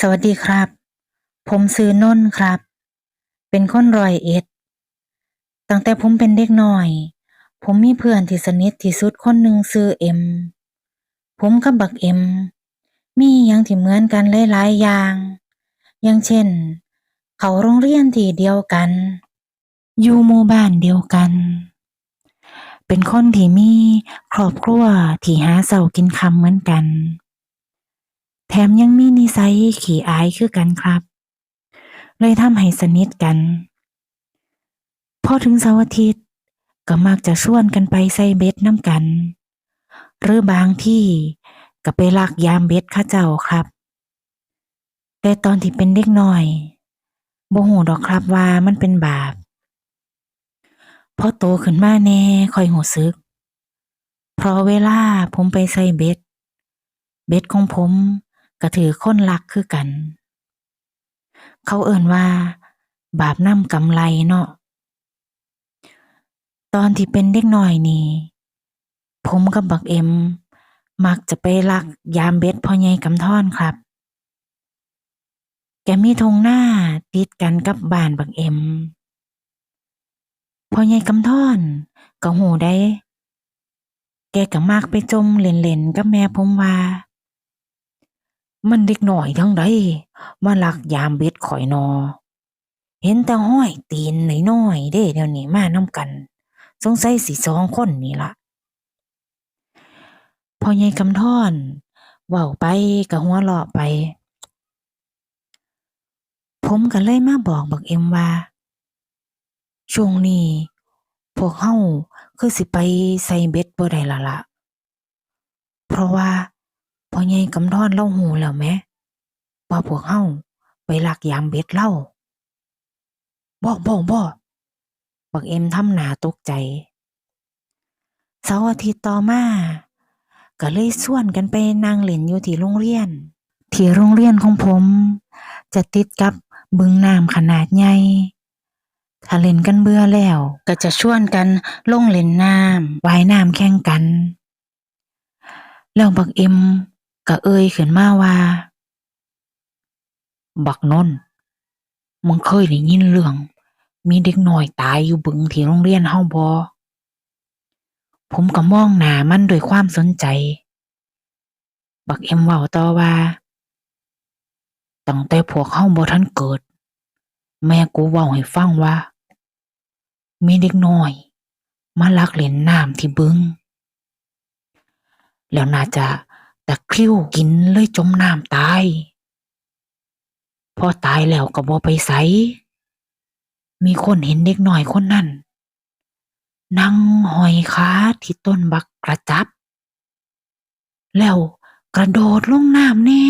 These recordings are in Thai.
สวัสดีครับ ผมชื่อนนท์ครับ เป็นคนรอยเอ็ด ตั้งแต่ผมเป็นเด็กน้อย ผมมีเพื่อนที่สนิทที่สุดคนหนึ่งชื่อเอ็ม ผมกับบักเอ็ม มีอิหยังที่เหมือนกันหลายๆอย่าง อย่างเช่น เขาโรงเรียนที่เดียวกัน อยู่หมู่บ้านเดียวกัน เป็นคนที่มีครอบครัวที่หาเช้ากินคำเหมือนกัน แถมยังมีนิสัยขี้อายคือกันครับ เลยทำให้สนิทกัน พอถึงเสาร์อาทิตย์ก็มักจะชวนกันไปใส่เบ็ดน้ำกัน หรือบางที่ก็ไปลักยามเบ็ดเขาเจ้าครับ แต่ตอนที่เป็นเด็กน้อยบ่ฮู้ดอกครับว่ามันเป็นบาปพอโตขึ้นมาแน่คอยรู้สึก เพราะเวลาผมไปใส่เบ็ด เบ็ดของผม ก็ถือคนลักคือกัน เขาเอิ้นว่า บาปน้ำกำไรเนาะตอนที่เป็นเด็กน้อยนี่ผมกับบักเอ็ม มักจะไปลักยามเบ็ดพ่อใหญ่กำธรครับ แกมีทุ่งนาติดกันกับบ้านบักเอ็มพ่อใหญ่กำธรก็ฮู้ได้ แกก็มักไปจมเล่นๆกับแม่ผมว่า มันเด็กหน้อยทั้งใดมาลักยามเบ็ดข้อยนอ เห็นแต่ห้อยตีนหน้อยๆเด้เดี๋ยวนี้มาน้ำกัน สงสัยสิสองคนนี่ละพอใหญ่กำธรเว้าไปก็หัวเราะไป ผมก็เลยมาบอกบักเอ็มว่าช่วงนี้พวกเราคือสิไปใส่เบ็ดบ่ได้ล้วล่ะเพราะว่า พ่อใหญ่กำธรเล่ารู้แล้วแหมว่าพวกเราไปลักยามเบ็ดเล่าบ่บ่บ่บักเอ็มทำหน้าตกใจเสาร์อาทิตย์ต่อมาก็เลยชวนกันไปนั่งเล่นอยู่ที่โรงเรียน ที่โรงเรียนของผม จะติดกับบึงน้ำขนาดใหญ่ถ้าเล่นกันเบื่อแล้ว ก็จะชวนกันลงเล่นน้ำว่ายน้ำแข่งกัน แล้วบักเอ็ม ก็เอ่ยขึ้นมาว่า บักนนท์มึงเคยได้ยินเรื่อง มีเด็กน้อยตายอยู่บึงที่โรงเรียนเฮาบ่ผมก็มองหน้ามันด้วยความสนใจ บักเอ็มเว้าต่อว่า ตั้งแต่พวกเฮาบ่ทันเกิด แม่กูเว้าให้ฟังว่า มีเด็กน้อย มาลักเล่นน้ำที่บึง แล้วน่าจะ ตะคริวกินเลยจมน้ำตาย พอตายแล้วก็บ่ไปไสมีคนเห็นเด็กหน้อยคนนั้น นั่งห้อยขาที่ต้นบักกระจับ แล้วกระโดดลงน้ำแน่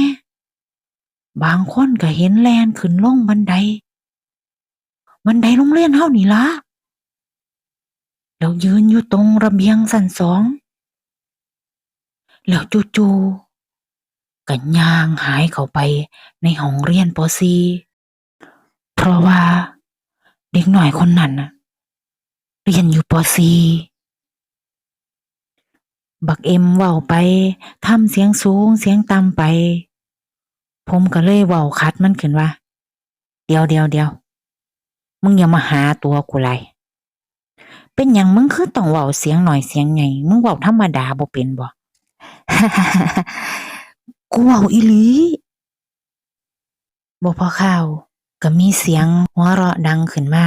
บางคนก็เห็นแลนขึ้นลงบันได บันไดโรงเรียนเฮานี่ล่ะแล้วยืนอยู่ตรงระเบียงชั้นสอง แล้วจู่ๆก็ย่างหายเข้าไปในห้องเรียนป .4 เพราะว่าเด็กหน้อยคนนั้นน่ะเรียนอยู่ป .4 บักเอ็มเว้าไปทำเสียงสูงเสียงต่ำไป ผมก็เลยเว้าคัดมันขึ้นว่า เดียวเดียวเดียวมึงอย่ามาหาตัวกูไรเป็นหยังมึงคือต้องเว้าเสียงหน่อยเสียงใหญ่มึงเว้าธรรมดาบ่เป็นบ่ กูเว้าอีหลีบ่พอข้าวก็มีเสียงหัวเราะดังขึ้นมา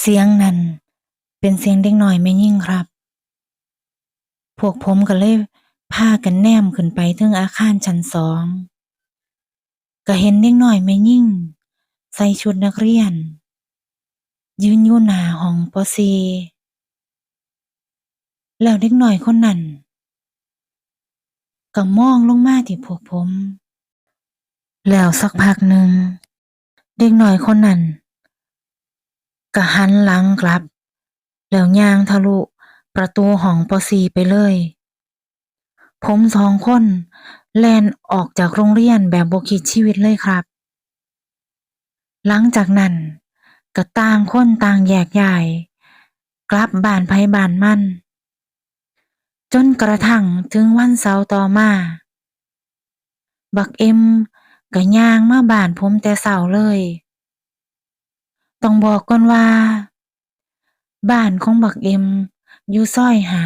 เสียงนั้น เป็นเสียงเด็กน้อยแม่ยิ่งครับ พวกผมก็เลยพากันแนมขึ้นไปถึงอาคารชั้นสองก็เห็นเด็กน้อยแม่ยิ่ง ใส่ชุดนักเรียน ยืนอยู่หน้าห้องป .4 แล้วเด็กหน้อยคนนั้นก็มองลงมาที่พวกผม แล้วสักพักหนึ่ง เด็กหน้อยคนนั้นก็หันหลังกลับ แล้วย่างทะลุประตูห้องป .4 ไปเลย ผมสองคน แลนออกจากโรงเรียนแบบบ่คิดชีวิตเลยครับ หลังจากนั้นก็ต่างคนต่างแยกย้าย กลับบ้านไผบ้านมัน จนกระทั่งถึงวันเสาร์ต่อมา บักเอ็มก็ย่างมาบ้านผมแต่เช้าเลย ต้องบอกก่อนว่า บ้านของบักเอ็มอยู่ซอยหา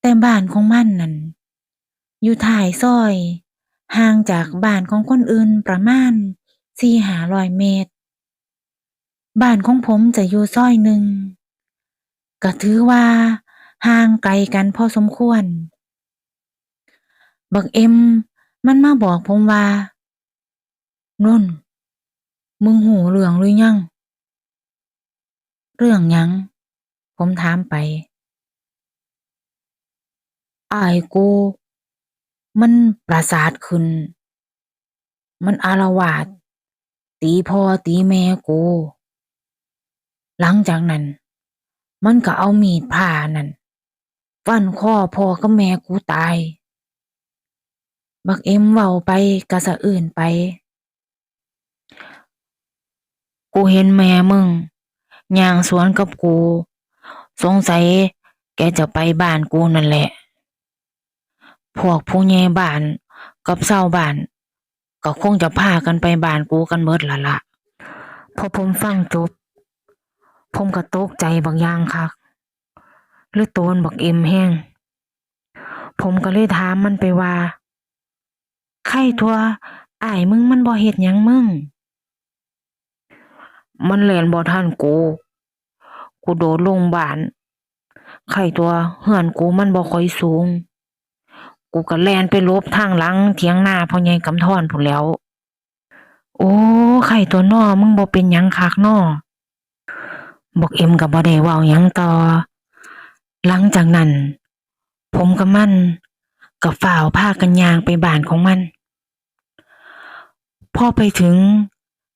แต่บ้านของมันนั่นอยู่ท้ายซอยห่างจากบ้านของคนอื่นประมาณสี่ห้าร้อยเมตร บ้านของผมจะอยู่ซอยหนึ่งก็ถือว่า ห่างไกลกันพอสมควร บักเอ็ม มันมาบอกผมว่านุ่นมึงหูเรื่องหรือยัง เรื่องยัง ผมถามไปอายกู มันประสาทขึ้น มันอาละวาดตีพ่อตีแม่กู หลังจากนั้น มันก็เอามีดผ่านั่น ฟันคอพ่อกับแม่กูตาย บักเอ็มเว้าไปกะสะอื่นไป กูเห็นแม่มึงย่างสวนกับกู สงสัยแกจะไปบ้านกูนั่นแหละ พวกผู้ใหญ่บ้านกับชาวบ้าน ก็คงจะพากันไปบ้านกูกันเบิดละละพอผมฟังจบ ผมก็ตกใจบางอย่างคัก หรือโตนบักเอ็มแห้งผมก็เลยถามมันไปว่าไข่ทัวอ้ายมึงมันบ่เฮ็ดหยังมึง มันเล่นบ่ทันกู กูโดดลงบ้านไข่ตัวเฮือนกูมันบ่ค่อยสูง กูก็แล่นไปลบทางหลังเถียงหน้าพ่อใหญ่กำธรพุ่นแล้ว โอ้ไข่ตัวนอมึงบ่เป็นหยังคักนอบอกเอ็มก็บ่ได้เว้าหยังต่อ หลังจากนั้น ผมกับมันก็ฝ่าวพากันยางไปบ้านของมัน พอไปถึง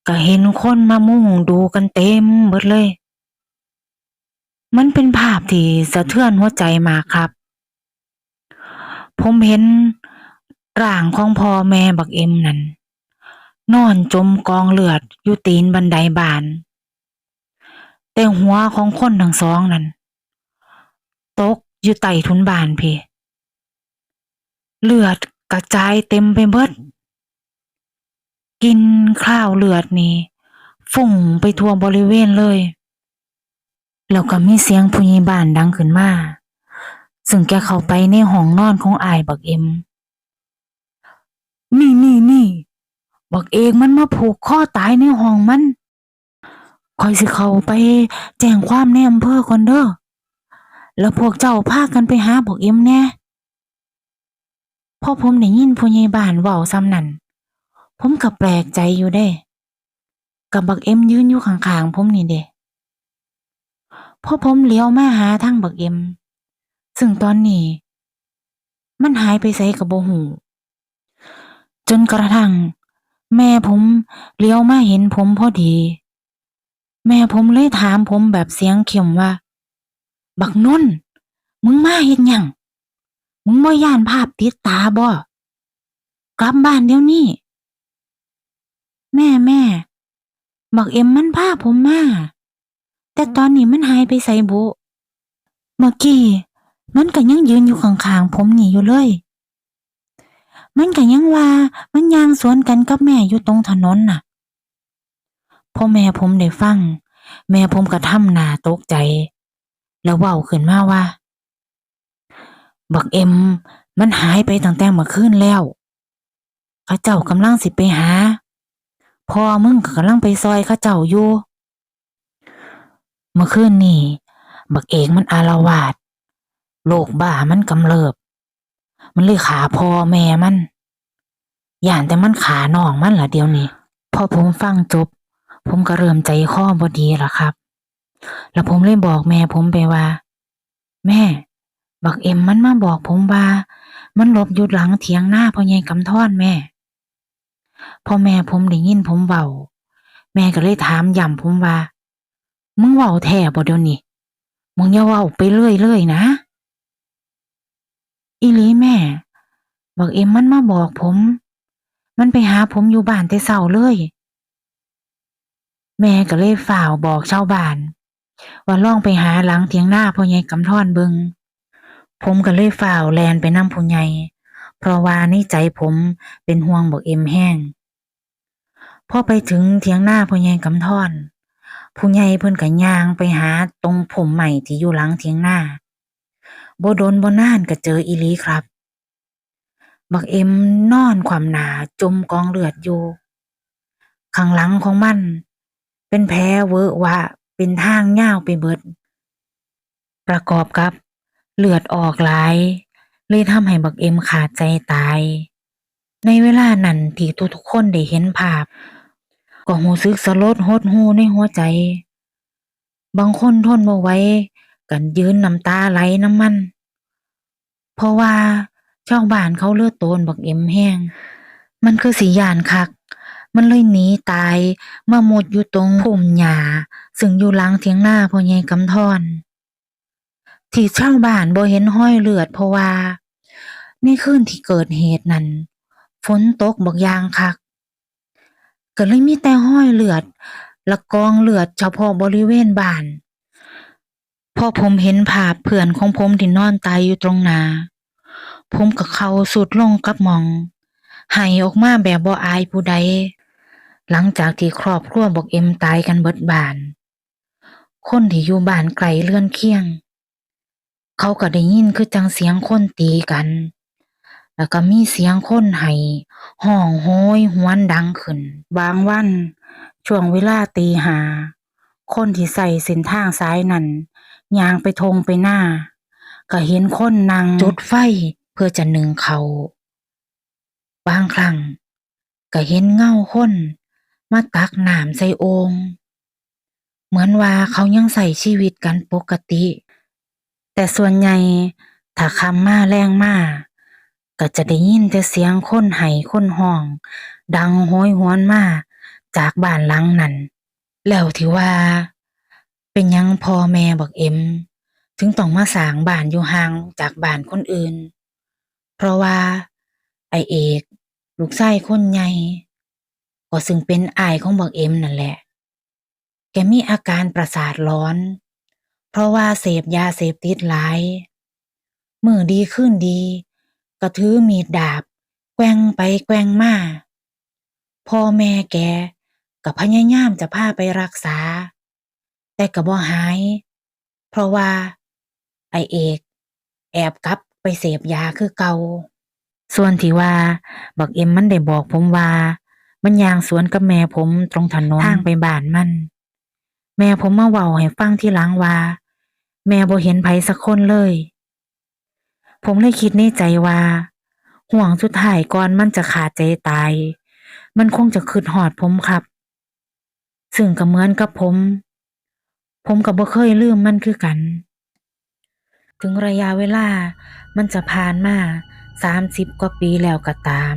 ก็เห็นคนมามุ่งดูกันเต็มเบิดเลย มันเป็นภาพที่สะเทือนหัวใจมาครับ ผมเห็นร่างของพ่อแม่บักเอ็มนั่นนอนจมกองเลือดอยู่ตีนบันไดบาน แต่หัวของคนทั้งสองนั่น ตกอยู่ใต้ทุนบานพี่ เลือดกระจายเต็มไปเบิด กินข้าวเลือดนี่ฝุ่งไปทั่วบริเวณเลย แล้วก็มีเสียงผู้ใหญ่บ้านดังขึ้นมา ซึ่งแกเข้าไปในห้องนอนของอายบักเอ็ม นี่นี่นี่บักเอกมันมาผูกคอตายในห้องมันคอยสิเข้าไปแจ้งความในอำเภอก่อนเด้อ แล้วพวกเจ้าพากันไปหาบักเอ็มแน่พอผมได้ยินผู้ใหญ่บ้านเว้าซ้ำนั่นผมก็แปลกใจอยู่เด้ กับบักเอ็มยืนอยู่ข้างๆผมนี่เด้พอผมเลี้ยวมาหาทางบักเอ็ม ซึ่งตอนนี้ มันหายไปไสกับโบหูจนกระทั่งแม่ผมเลี้ยวมาเห็นผมพอดี แม่ผมเลยถามผมแบบเสียงเข้มว่า บักนนมึงมาเฮ็ดหยัง มึงบ่ย่านภาพติดตาบ่ กลับบ้านเดี๋ยวนี้ แม่แม่ บักเอ็มมันพาผมมา แต่ตอนนี้มันหายไปไสบุเมื่อกี้ มันก็ยังยืนอยู่ข้างๆผมนี่อยู่เลย มันก็ยังว่ามันยางสวนกันกับแม่อยู่ตรงถนนน่ะพอแม่ผมได้ฟัง แม่ผมก็ทำหน้าตกใจ แล้วเว้าขึ้นมาว่า บักเอ็ม มันหายไปตั้งแต่เมื่อคืนแล้วเขาเจ้ากำลังสิไปหาพอมึงกำลังไปซอยเขาเจ้าอยู่ เมื่อคืนนี่ บักเอกมันอาละวาดโรคบ้ามันกำเริบ มันเลยขาพ่อแม่มัน อย่านแต่มันขาน้องมันละเดียวนี้พอผมฟังจบ ผมก็เริ่มใจคอบดีละครับ แล้วผมเลยบอกแม่ผมไปว่า แม่ บักเอ็มมันมาบอกผมว่า มันหลบอยู่หลังเถียงหน้าพ่อใหญ่กำทอนแม่ พอแม่ผมได้ยินผมเว้าแม่ก็เลยถามย้ำผมว่า มึงเว้าแท้บ่เดี๋ยวนี้มึงอย่าเว้าไปเรื่อยเลยๆนะ อีลีแม่บักเอ็มมันมาบอกผม มันไปหาผมอยู่บ้านแต่เช้าเลย แม่ก็เลยฝ่าวบอกชาวบ้าน ว่าล่องไปหาหลังเถียงหน้าพ่อใหญ่กำท่อนเบิงผมก็เลยฟ้าวแลนไปนำผู้ใหญ่เพราะว่าในใจผมเป็นห่วงบักเอ็มแห้งพอไปถึงเถียงหน้าพ่อใหญ่กำธรผู้ใหญ่เพิ่นก็ย่างไปหาตรงผมใหม่ที่อยู่หลังเถียงหน้าบโดนบ่นานก็เจออีลีครับ บักเอ็มนอนคว่ำหนาจมกองเลือดอยู่ ข้างหลังของมัน เป็นแผลเวอะหวะ เป็นทางยาวไปเบิด ประกอบกับ เลือดออกหลาย เลยทำให้บักเอ็มขาดใจตาย ในเวลานั้นที่ทุกๆคนได้เห็นภาพ ก็รู้สึกสลดหดหูในหัวใจ บางคนทนบ่ไหวกันยืนน้ำตาไหลน้ำมัน เพราะว่าชาวบ้านเขาเลือดโตนบักเอ็มแห้ง มันคือสิย่านคัก มันเลยหนีตายมาหมดอยู่ตรงพุ่มหญ้า ซึ่งอยู่หลังเถียงหน้าพ่อใหญ่กำธรที่ชาวบ้านบ่เห็นห้อยเลือดเพราะว่าในคืนที่เกิดเหตุนั้นฝนตกบักยางคักก็เลยมีแต่ห้อยเลือดและกองเลือดเฉพาะบริเวณบ้านพอผมเห็นภาพเพื่อนของผมที่นอนตายอยู่ตรงนา ผมก็เขาสุดลงกับมองหายออกมาแบบบ่อายผู้ใด หลังจากที่ครอบครัวบอกเอ็มตายกันเบิดบาน คนที่อยู่บ้านไกลเลื่อนเคียง เขาก็ได้ยินคือจังเสียงคนตีกัน แล้วก็มีเสียงคนไห้ห้องโหยหวนดังขึ้น บางวัน ช่วงเวลาตีหา คนที่ใส่เส้นทางซ้ายนั้นยางไปทงไปหน้า ก็เห็นคนนั่งจุดไฟเพื่อจะนึ่งเขา บางครั้งก็เห็นเงาคนมาตักน้ำใส่โอง เหมือนว่าเขายังใส่ชีวิตกันปกติ แต่ส่วนใหญ่ถ้าคำมาแรงมาก็จะได้ยินแต่เสียงคนไห้คนห้อง ดังโหยหวนมาจากบ้านหลังนั้น แล้วที่ว่า เป็นยังพ่อแม่บักเอ็ม ถึงต้องมาสร้างบ้านอยู่ห่างจากบ้านคนอื่น เพราะว่า ไอเอก ลูกชายคนใหญ่ก็ซึ่งเป็นอายของบักเอ็มนั่นแหละ กมีอาการประสาทร้อน เพราะว่าเสพยาเสพติดหลายมือดีขึ้นดี ก็ถือมีดดาบ แกว่งไปแกว่งมาพ่อแม่แกก็พยายามจะพาไปรักษา แต่ก็บ่หาย เพราะว่า ไอเอก แอบกลับไปเสพยาคือเกาส่วนที่ว่า บักเอ็มมันได้บอกผมว่า มันยางสวนกับแม่ผมตรงถนนทางไปบ้านมัน แม่ผมมาเว้าให้ฟังที่หลังว่า แม่บ่เห็นไผสักคนเลย ผมเลยคิดในใจว่า ห่วงสุดท้ายก่อนมันจะขาดใจตาย มันคงจะคิดฮอดผมครับ ซึ่งก็เหมือนกับผม ผมก็บ่เคยลืมมันคือกัน ถึงระยะเวลามันจะผ่านมาสามสิบกว่าปีแล้วก็ตาม